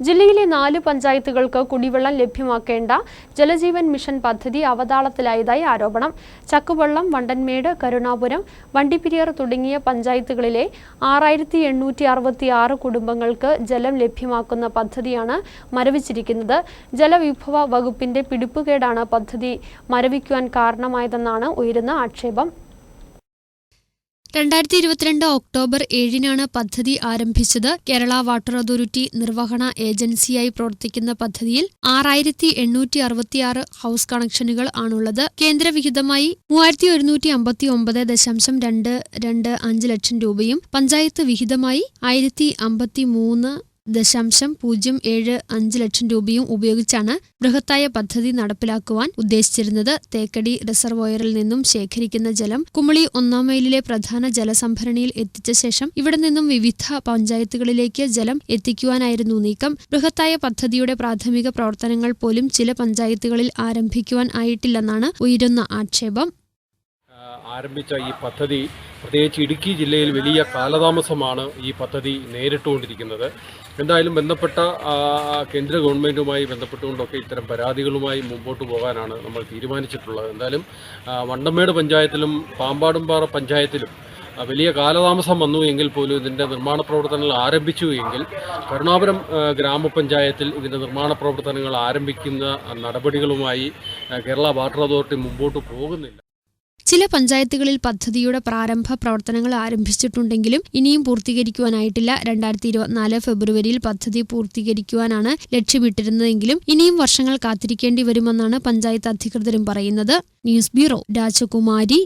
ജില്ലയിലെ നാല് പഞ്ചായത്തുകൾക്ക് കുടിവെള്ളം ലഭ്യമാക്കേണ്ട ജലജീവൻ മിഷൻ പദ്ധതി അവതാളത്തിലായതായി ആരോപണം. ചക്കുവള്ളം വണ്ടൻമേട് കരുണാപുരം വണ്ടിപ്പെരിയാർ തുടങ്ങിയ പഞ്ചായത്തുകളിലെ ആറായിരത്തി എണ്ണൂറ്റി അറുപത്തി ആറ് കുടുംബങ്ങൾക്ക് ജലം ലഭ്യമാക്കുന്ന പദ്ധതിയാണ് മരവിച്ചിരിക്കുന്നത്. ജലവിഭവ വകുപ്പിന്റെ പിടിപ്പുകേടാണ് പദ്ധതി മരവിക്കുവാൻ കാരണമായതെന്നാണ് ഉയരുന്ന ആക്ഷേപം. രണ്ടായിരത്തി ഇരുപത്തിരണ്ട് ഒക്ടോബർ ഏഴിനാണ് പദ്ധതി ആരംഭിച്ചത്. കേരള വാട്ടർ അതോറിറ്റി നിർവഹണ ഏജൻസിയായി പ്രവർത്തിക്കുന്ന പദ്ധതിയിൽ ആറായിരത്തി എണ്ണൂറ്റി അറുപത്തിയാറ് ഹൌസ് കണക്ഷനുകൾ ആണുള്ളത്. കേന്ദ്രവിഹിതമായി മൂവായിരത്തി ഒരുന്നൂറ്റി അമ്പത്തി ഒമ്പത് ദശാംശം രണ്ട് രണ്ട് അഞ്ച് ലക്ഷം രൂപയും പഞ്ചായത്ത് വിഹിതമായി ആയിരത്തി അമ്പത്തി മൂന്ന് ദശാംശം പൂജ്യം ഏഴ് അഞ്ച് ലക്ഷം രൂപയും ഉപയോഗിച്ചാണ് ബൃഹത്തായ പദ്ധതി നടപ്പിലാക്കുവാൻ ഉദ്ദേശിച്ചിരുന്നത്. തേക്കടി റിസർവോയറിൽ നിന്നും ശേഖരിക്കുന്ന ജലം കുമളി ഒന്നാം മൈലിലെ പ്രധാന ജലസംഭരണിയിൽ എത്തിച്ച ശേഷം ഇവിടെ നിന്നും വിവിധ പഞ്ചായത്തുകളിലേക്ക് ജലം എത്തിക്കുവാനായിരുന്നു നീക്കം. ബൃഹത്തായ പദ്ധതിയുടെ പ്രാഥമിക പ്രവർത്തനങ്ങൾ പോലും ചില പഞ്ചായത്തുകളിൽ ആരംഭിക്കുവാൻ ആയിട്ടില്ലെന്നാണ് ഉയരുന്ന ആക്ഷേപം. ആരംഭിച്ച ഈ പദ്ധതി പ്രത്യേകിച്ച് ഇടുക്കി ജില്ലയിൽ വലിയ കാലതാമസമാണ് ഈ പദ്ധതി നേരിട്ടുകൊണ്ടിരിക്കുന്നത്. എന്തായാലും ബന്ധപ്പെട്ട കേന്ദ്ര ഗവൺമെന്റുമായി ബന്ധപ്പെട്ടുകൊണ്ടൊക്കെ ഇത്തരം പരാതികളുമായി മുമ്പോട്ട് പോകാനാണ് നമ്മൾ തീരുമാനിച്ചിട്ടുള്ളത്. എന്തായാലും വണ്ടമേട് പഞ്ചായത്തിലും പാമ്പാടുംപാറ പഞ്ചായത്തിലും വലിയ കാലതാമസം വന്നു എങ്കിൽ പോലും ഇതിന്റെ നിർമ്മാണ പ്രവർത്തനങ്ങൾ ആരംഭിച്ചു എങ്കിൽ കരുണാപുരം ഗ്രാമപഞ്ചായത്തിൽ ഇതിന്റെ നിർമ്മാണ പ്രവർത്തനങ്ങൾ ആരംഭിക്കുന്ന നടപടികളുമായി കേരള വാട്ടർ അതോറിറ്റി മുമ്പോട്ട് പോകുന്നില്ല. ചില പഞ്ചായത്തുകളിൽ പദ്ധതിയുടെ പ്രാരംഭ പ്രവർത്തനങ്ങൾ ആരംഭിച്ചിട്ടുണ്ടെങ്കിലും ഇനിയും പൂർത്തീകരിക്കുവാനായിട്ടില്ല. രണ്ടായിരത്തി ഇരുപത്തിനാല് ഫെബ്രുവരിയിൽ പദ്ധതി പൂർത്തീകരിക്കുവാനാണ് ലക്ഷ്യമിട്ടിരുന്നതെങ്കിലും ഇനിയും വർഷങ്ങൾ കാത്തിരിക്കേണ്ടി വരുമെന്നാണ് പഞ്ചായത്ത് അധികൃതരും പറയുന്നത്. ന്യൂസ് ബ്യൂറോ രാജകുമാരി